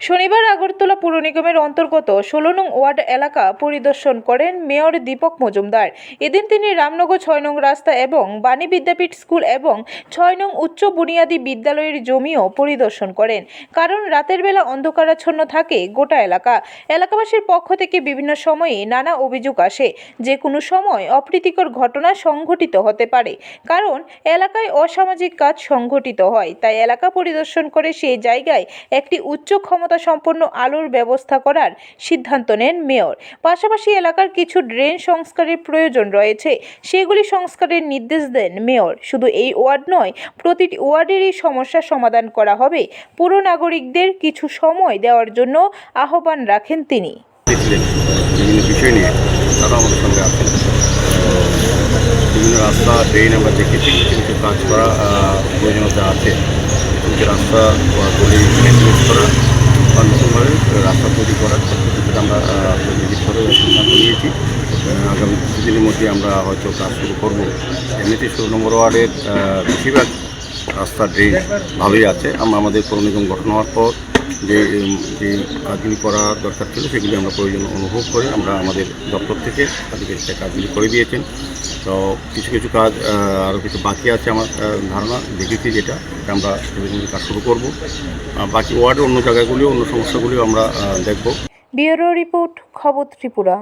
শনিবার আগরতলা পুর নিগমের অন্তর্গত ষোলো নং ওয়ার্ড এলাকা পরিদর্শন করেন মেয়র দীপক মজুমদার। এদিন তিনি রামনগর ছয় নং রাস্তা এবং বাণী বিদ্যাপীঠ স্কুল এবং ছয় নং উচ্চ বুনিয়াদী বিদ্যালয়ের জমিও পরিদর্শন করেন। কারণ রাতের বেলা অন্ধকারাচ্ছন্ন থাকে গোটা এলাকা। এলাকাবাসীর পক্ষ থেকে বিভিন্ন সময়ে নানা অভিযোগ আসে। যে কোনো সময় অপ্রীতিকর ঘটনা সংঘটিত হতে পারে। কারণ এলাকায় অসামাজিক কাজ সংঘটিত হয়। তাই এলাকা পরিদর্শন করে সেই জায়গায় একটি উচ্চ ক্ষমতা সম্পন্ন আলোর ব্যবস্থা করার সিদ্ধান্ত নেন মেয়র। পাশাপাশি এলাকার কিছু ড্রেন সংস্কারের প্রয়োজন রয়েছে সেগুলি সংস্কারের নির্দেশ দেন মেয়র। শুধু এই ওয়ার্ড নয় প্রতিটি ওয়ার্ডেরই সমস্যা সমাধান করা হবে। পুর নাগরিকদের কিছু সময় দেওয়ার জন্য আহ্বান রাখেন তিনি। বিভিন্ন রাস্তা ড্রেন আমরা দেখেছি কিছু কাজ করা আহ, প্রয়োজনীয়তা আছে। রাস্তা গলি রাস্তা তৈরি করার ক্ষেত্রে আমরা ভিজিট সিদ্ধান্ত নিয়েছি। আগামী কিছুদিনের মধ্যে আমরা হয়তো কাজ শুরু করব। এমনিতে ষোলো নম্বর ওয়ার্ডের বেশিরভাগ রাস্তা ড্রেন ভালোই আছে। আমরা আমাদের পৌর নিগম গঠন হওয়ার পর যে যে কাজগুলি করা দরকার ছিল সেগুলি আমরা প্রয়োজন অনুভব করে আমরা আমাদের দপ্তর থেকে তাদেরকে সে কাজগুলি করে দিয়েছেন। তো কিছু কিছু কাজ আরও কিছু বাকি আছে আমার ধারণা, দেখেছি যেটা আমরা কাজ শুরু করব। বাকি ওয়ার্ডের অন্য জায়গাগুলিও, অন্য সমস্যাগুলিও আমরা দেখব। ব্যুরো রিপোর্ট, খবর ত্রিপুরা।